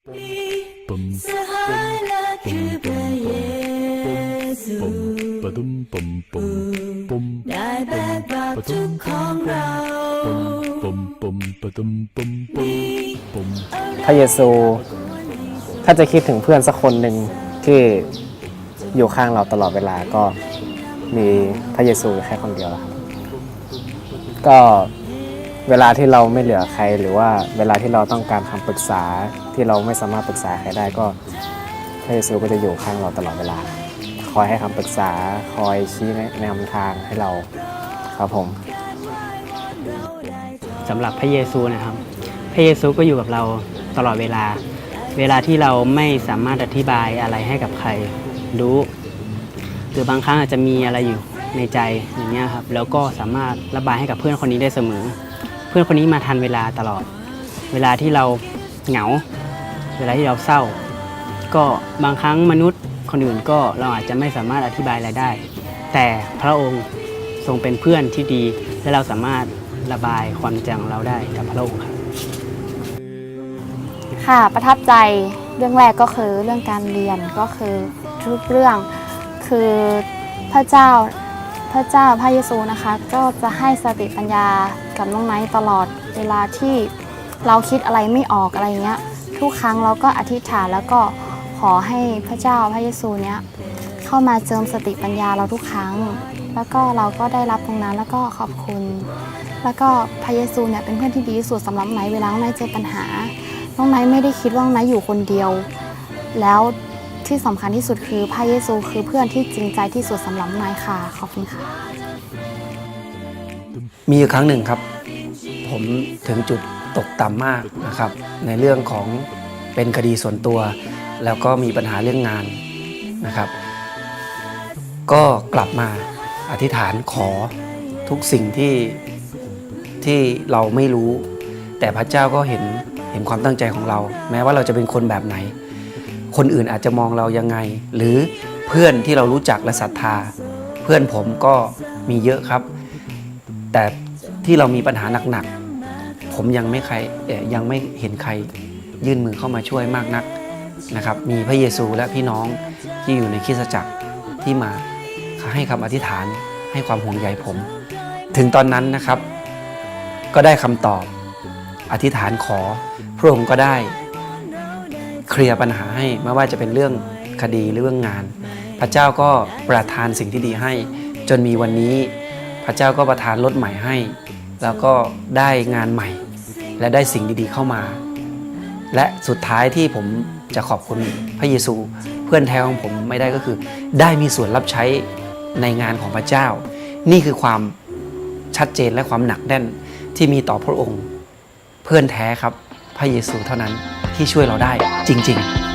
Sehala kübe Yesu ได้แบกบาปทุกข์ของเรามปมปะดุมปมปมปมพระเยซู ถ้าจะคิดถึงเพื่อนสักคนหนึ่งที่อยู่ข้างเราตลอดเวลาก็มีพระเยซูแค่คนเดียวแล้วครับก็เวลาที่เราไม่เหลือใครหรือว่าเวลาที่เราต้องการคำปรึกษา ที่เราไม่สามารถปรึกษาใครได้ก็พระเยซูก็จะอยู่ข้างเราตลอดเวลา คอยให้คำปรึกษาคอยชี้แนวทางให้เราครับผมสำหรับพระเยซูนะครับ พระเยซูก็อยู่กับเราตลอดเวลา เวลาที่เราไม่สามารถอธิบายอะไรให้กับใครรู้หรือบางครั้งอาจจะมีอะไรอยู่ในใจอย่างเงี้ยครับแล้วก็สามารถระบายให้กับเพื่อนคนนี้ได้เสมอ เพื่อนคนนี้มาทันเวลาตลอด เวลาที่เราเหงา เวลาที่เราเศร้า ก็บางครั้งมนุษย์คนอื่นก็เราอาจจะไม่สามารถอธิบายอะไรได้ แต่พระองค์ทรงเป็นเพื่อนที่ดี และเราสามารถระบายความจของเราได้กับพระองค์ครับค่ะประทับใจเรื่องแรกก็คือเรื่องการเรียนก็คือทุกเรื่องคือพระเจ้าพระเจ้าพระเยซูนะคะ ก็จะให้สติปัญญากับน้องไนท์ตลอดเวลาที่เราคิดอะไรไม่ออกอะไรเงี้ย ทุกครั้งเราก็อธิษฐานแล้วก็ขอให้พระเจ้าพระเยซูเนี้ยเข้ามาเจิมสติปัญญาเราทุกครั้ง แล้วก็เราก็ได้รับตรงนั้นแล้วก็ขอบคุณ แล้วก็พระเยซูเนี่ยเป็นเพื่อนที่ดีที่สุดสำหรับน้องไนเวลาน้องไนเจอปัญหา น้องไนไม่ได้คิดว่าน้องไนอยู่คนเดียว แล้วที่สำคัญที่สุดคือพระเยซูคือเพื่อนที่จริงใจที่สุดสำหรับน้องไนค่ะขอบคุณค่ะ มีอยู่ครั้งหนึ่งครับ ผมถึงจุด ตกต่ำมากนะครับในเรื่องของเป็นคดีส่วนตัว แล้วก็มีปัญหาเรื่องงานนะครับ ก็กลับมาอธิษฐานขอทุกสิ่งที่ที่เราไม่รู้ แต่พระเจ้าก็เห็นเห็นความตั้งใจของเรา แม้ว่าเราจะเป็นคนแบบไหน คนอื่นอาจจะมองเรายังไง หรือเพื่อนที่เรารู้จักและศรัทธา เพื่อนผมก็มีเยอะครับ แต่ที่เรามีปัญหาหนักๆ ผมยังไม่ใครยังไม่เห็นใครยื่นมือเข้ามาช่วยมากนักนะครับ มีพระเยซูและพี่น้องที่อยู่ในคริสตจักรที่มาให้คำอธิษฐานให้ความห่วงใยผม ถึงตอนนั้นนะครับ ก็ได้คำตอบ อธิษฐานขอพระองค์ก็ได้เคลียร์ปัญหาให้ไม่ว่าจะเป็นเรื่องคดีหรือเรื่องงาน พระเจ้าก็ประทานสิ่งที่ดีให้ จนมีวันนี้ พระเจ้าก็ประทานรถใหม่ให้ แล้วก็ได้งานใหม่ และได้สิ่งดีๆเข้ามา และสุดท้ายที่ผมจะขอบคุณพระเยซูเพื่อนแท้ของผมไม่ได้ก็คือ ได้มีส่วนรับใช้ในงานของพระเจ้า นี่คือความชัดเจนและความหนักแน่นที่มีต่อพระองค์ เพื่อนแท้ครับ พระเยซูเท่านั้นที่ช่วยเราได้จริง ๆ